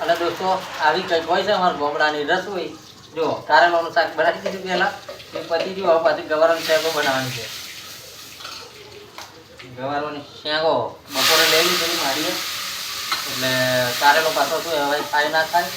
અને દોસ્તો, આવી કંઈક હોય છે અમારા ગોમડાની રસોઈ. જો કારેલાનું શાક બનાવી દીધું પહેલાં. એ પછી જો પાછી ગવારનું શાકો બનાવવાની છે. ગવારોની શેંગો બપોરે લેવી લીધી મારીએ એટલે કારેલો પાછો શું હવે ખાય ના ખાય.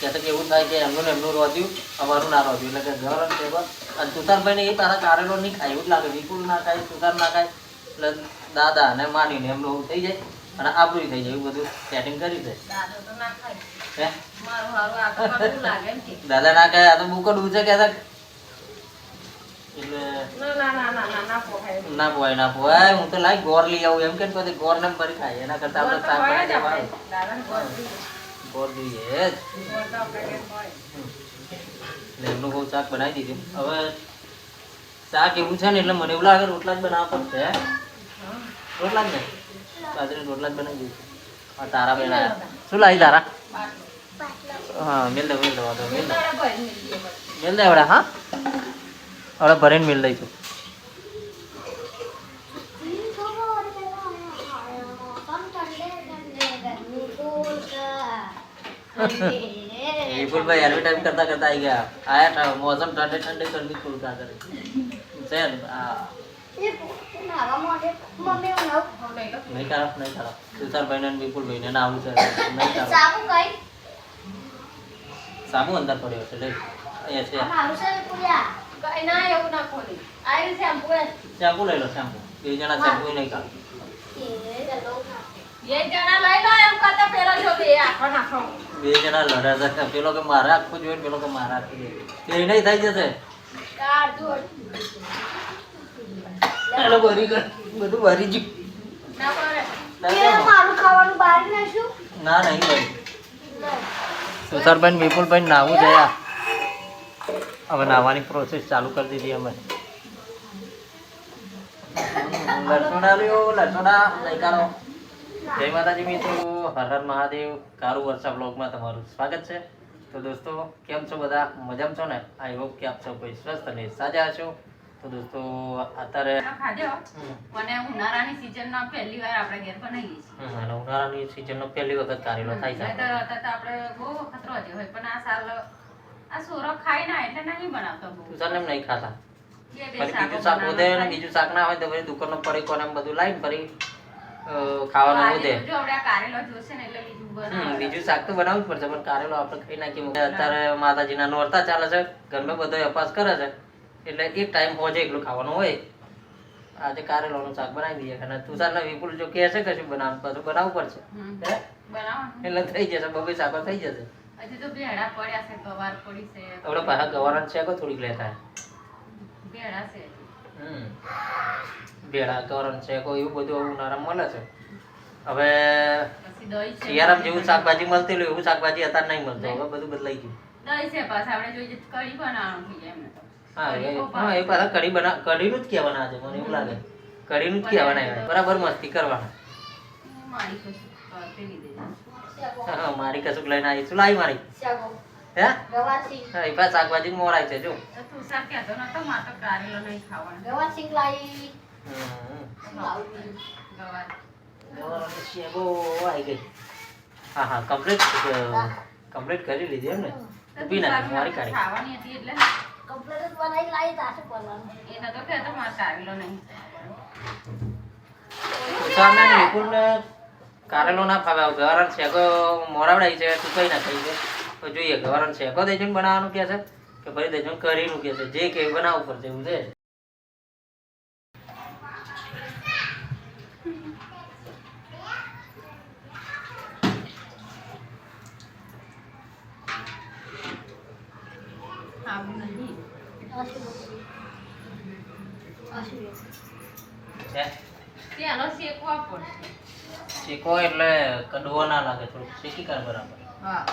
કે કેવું થાય કે એમનું એમનું રોધ્યું અમારું ના રોધ્યું એટલે કે ગવારણ શેકો. અને તુષારભાઈને એ તારા કારેલો નહીં ખાય, એવું જ લાગે. વિપુલ ના ખાય, તુષાર ના ખાય. એટલે દાદા અને માનીને એમનું એવું થઈ જાય અને આપણું થઈ જાય, એવું બધું સેટિંગ કરી દે દાદો તો ના ખાય. હે મારું હારું આ તો કડવું લાગે એમ કે. દાદા ના કહે આ તો બુકો ડૂચે કહેતા એટલે ના, ના, ના, ના, ના, ના પોહાય. ના પોવાય ના પોવાય હું તો લાઈ ગોર લઈ આવું એમ કે ને પછી ગોર ને ભરી ખાય એના કરતા આપણે ગોળ તો શાક હોય જ બનાવી આપણે. દાદાને ગોળ જોઈએ. ગોર જોઈએ જ ગોળ તો આપણે ઘેર હોય. એટલે એમનું બહુ શાક બનાવી દીધું હવે શાક એવું છે ને એટલે મને એવું લાગે રોટલા જ બનાવવા પડશે હે? હા. રોટલા જ ને બાજરી રોટલા જ બનાવી દીધું હા તારા બેન આયા શું લાવી તારા બાટલો. હા મેલ દે મેલ દે વાંધો મેલ દે. મેલ દે હા? આવડે ભરીને મેલ દઈશું વિપુલભાઈ એડવર્ટાઈઝ કરતા કરતા આવી ગયા. આયા મોસમ ઠંડે ઠંડે ગરમી ખુલતા કરે. છે હા. નહીં કરો નહીં કરો સુતારભાઈ ને વિપુલભાઈ ને આવું છે. નહીં કરો સાબુ અંદર પડ્યો છે લઈ. અહીંયા છે. કઈ ના એવું ના ખોલી. આ શેમ્પુ લઈ લો શેમ્પુ બે જણા શેમ્પુ નહીં કાઢ એ જણા લઈ લો એમ કરતા પેલા જો બે આખો નાખો. બે જણા લડે છે. પેલો કે મારે આખું જોઈએ પેલો કે મારે આખું જોઈએ. બે નહીં થઈ જશે? ચાલો ભરી કર. બધું ભરી જ ના નહીં. ભરી સુસરભાઈ વિપુલભાઈ નાહવું જયા હવે નાહવાની પ્રોસેસ ચાલુ કરી દીધી અમે. લસોડા લ્યો લઈ જય માતાજી મિત્રો, હર હર મહાદેવ, કારુ વર્ષા બ્લોગમાં તમારું સ્વાગત છે. તો દોસ્તો, કેમ છો બધા? મજામાં છો ને? આઈ હોપ કે આપ સૌ કોઈ સ્વસ્થ અને સાજા હશો. તો દોસ્તો અત્યારે ખાધ્યો અને ઉનાળાની સીઝનમાં પહેલી વાર આપણે ઘેર બનાવીએ છીએ. અને ઉનાળાની સિઝનનો પહેલી વખત કારેલો થાય છે અત્યારે તો આપણે બહુ વખત રોજ્યો હોય પણ આ સાલ આ સોરો ખાય ના એટલે નહીં બનાવતો બહુ. તુષારને એમ નહીં ખાતા? બીજું શાક વધે અને બીજું શાક ના હોય તો પછી દુકાનનો પડી કોને બધું લાઈન ફરી ખાવાનું વધે. બીજું બીજું શાક તો બનાવવું જ પડશે પણ કારેલો આપણે ખાઈ નાખીએ. અત્યારે માતાજીના નોરતા ચાલે છે ઘરમાં બધો અપાસ કરે છે. એટલે એક ટાઈમ હોજે એટલું ખાવાનું હોય. આજે કારેલાનું શાક બનાવી દઈએ. અને તુષારને વિપુલ જો કહે છે કશું શું પાછું બનાવવું પડશે? એટલે થઈ જશે બબે શાકો થઈ જશે. હજી તો ભેળા પડ્યા છે ગવાર પડી છે. આપણે પાછા ગવારણ છે થોડીક લેતા ભેળા છે હમ. ભેળા ગવારણ છે કોઈ એવું બધું નરમ મળે છે? હવે શિયાળામાં જેવું શાકભાજી મળતી એવું શાકભાજી અત્યારે નહીં મળતું. હવે બધું બદલાઈ ગયું. દહીં છે પાછા આપણે જોઈએ તો કઢી બનાવવાનું એમને તો. હા એ હા એ પાછા કઢી બના કઢીનું જ કહેવાના છે મને એવું લાગે. કઢીનું જ કહેવાના. બરાબર. મસ્તી કરવાના. હું મારી કશુંક લઈને આવી શું લાવી મારી? હે? હા એ પાછા શાકભાજી મોરાય છે જો. હા હા કમ્પ્લીટ કમ્પ્લીટ કરી લીધી એમ ને તો ઊભી નાખી મારી કાઢી. ખાવાની હતી એટલે એ નતો કહેતો મારે કારેલો નહીં. ઉષાને ને કારેલો ના ફાવે. ગવારણ શેકો મોરાવડાઈ છે ટૂંકાઈ નાખાઈ છે? તો જોઈએ ગવારણ શેકો દેજો ને બનાવવાનું કે છે? કે ફરી દેજો ને કરીનું કે છે. જે કે બનાવવું પડશે એવું છે આવું નહીં હે? પેલો શેકવા પડશે શેકો એટલે કડવો ના લાગે થોડુંક શેકી કર બરાબર. હા.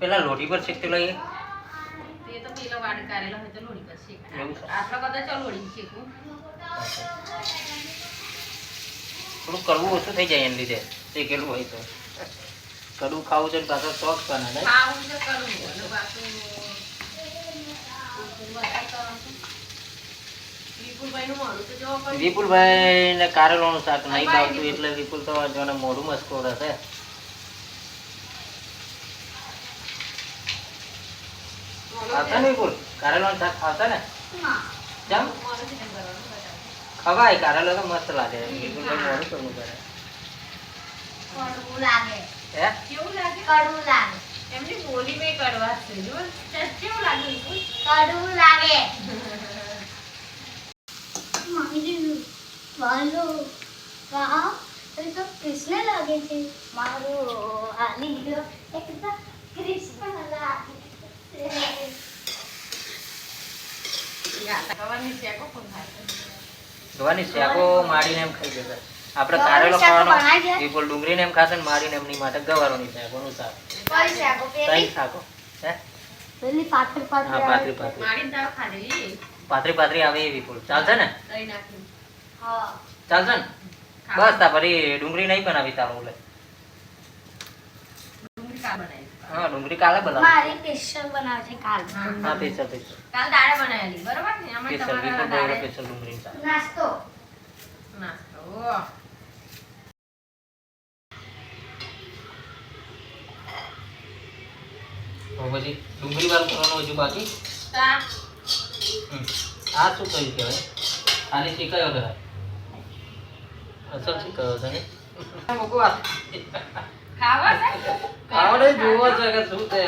પેલા લોટી પર શીખતી લઈએ તે તો પેલો વાડ કારેલો હોય તો લોડી પર શેક છે? આટલો બધો ચો લોડી થોડું કડવું ઓછું થઈ જાય એને લીધે શીખેલું હોય તો. કડવું ખાવું છે ને પાછો શોખ પણ ખાવું તો કરવું ખવાય કારેલો તો મસ્ત લાગે. વિપુલભાઈ મોઢું કરે કેવું લાગે? એમની બોલી મેં કડવા કેવું લાગે કડવું લાગે. વાલો વાહ. એ તો કૃષ્ણ લાગે છે. મારો આલી ગયો એકદમ કૃષ્ણ લાગે ગવાની શેકો કોણ ખાય? ગવાની શાકો માડીને એમ ખાઈ જશે. આપણે કારેલો ખાવાનો ડુંગળીને એમ ખાશે ને માડીને એમની માટે ગવારોની શાકોનું શાક. કઈ શાકો હે? આવે. એ વિપુલ ચાલશે ને? ચાલશે ને? બસ તા ફરી ડુંગળી નહીં બનાવી તારું એટલે ડુંગળી કાલ હા ડુંગળી કાલે બનાવી. મારી સ્પેશિયલ બનાવે છે કાલ. હા પેશલ પેશલ કાલ દાળે બનાવેલી બરોબર ને? અમે તમારા ભાઈ દાળે ડુંગળી નાસ્તો. નાસ્તો પછી ડુંગળી વાળું કરવાનું હજુ બાકી. આ શું કહ્યું કહેવાય? ખાલી શીખાયો કહેવાય અસલ શું કરો તમે ભગવાન ખાવા છે ખાવા જોવો છે કે શું છે?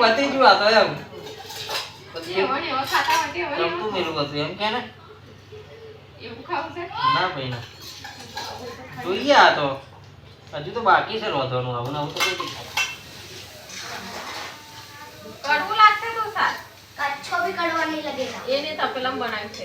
પતિ જુઆ તો એમ. મેલું હતું એમ કે ને? એવું ના ભાઈ ના. જોઈએ તો. હજુ તો બાકી છે રોધવાનું. આવું આવું તો કઈ નહીં લગેગા એને બનાવ્યું છે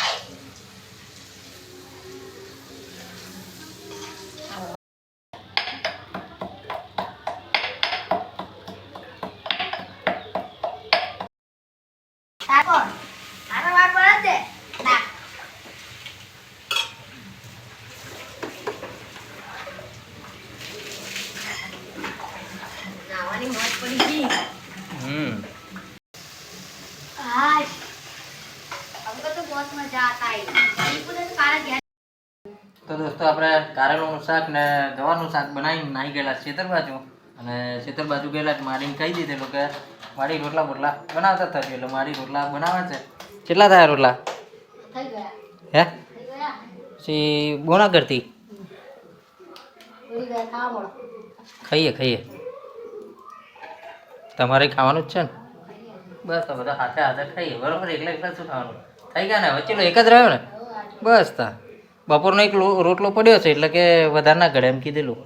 તો આપણે કારેલાનું શાક ને ગવાનું શાક બનાવીને નાહી ગયેલા ખેતર બાજુ. અને ખેતર બાજુ ગયેલા મારીને કહી દીધેલું કે મારી રોટલા બોટલા બનાવતા થશે એટલે મારી રોટલા બનાવે છે. કેટલા થયા રોટલા? હે? પછી બોના કરતી? ખાઈએ ખાઈએ. તમારે ખાવાનું જ છે ને? બસ તો બધા હાથે હાથે ખાઈએ. બરોબર એકલા એકલા શું ખાવાનું? થઈ ગયા ને? વચ્ચે ચલો એક જ રહ્યો ને? બસ તા. બપોરનો એક રોટલો પડ્યો છે, એટલે કે વધારે ના ઘડે એમ કીધેલું.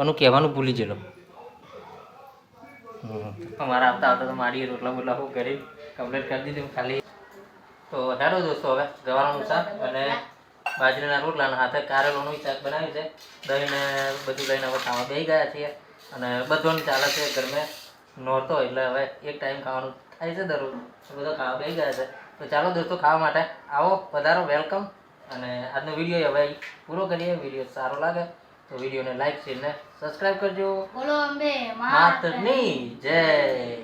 એનું કહેવાનું ભૂલી ગયેલો. અમારા આવતા આવતા તો મારી રોટલા બોટલા હું કરી કમ્પ્લીટ કરી દીધું, ખાલી. તો વધારો દોસ્તો હવે ગવાનું શાક અને બાજરીના રોટલાના હાથે કારેલોનું શાક બનાવ્યું છે. દહીં ને બધું લઈને હવે ખાવા બેસી ગયા છીએ. અને બધું ચાલે છે ઘરમે. નોરતો એટલે હવે એક ટાઈમ ખાવાનું થાય છે દરરોજ. બધો બધા ખાવા બેસી ગયા છે. તો ચાલો દોસ્તો ખાવા માટે આવો, વધારો વેલકમ અને આજનો વીડિયો હવે પૂરો કરીએ. વીડિયો સારો લાગે તો વિડીયોને લાઈક શેર ને સબસ્ક્રાઇબ કરજો. બોલો અંબે માતરની જય.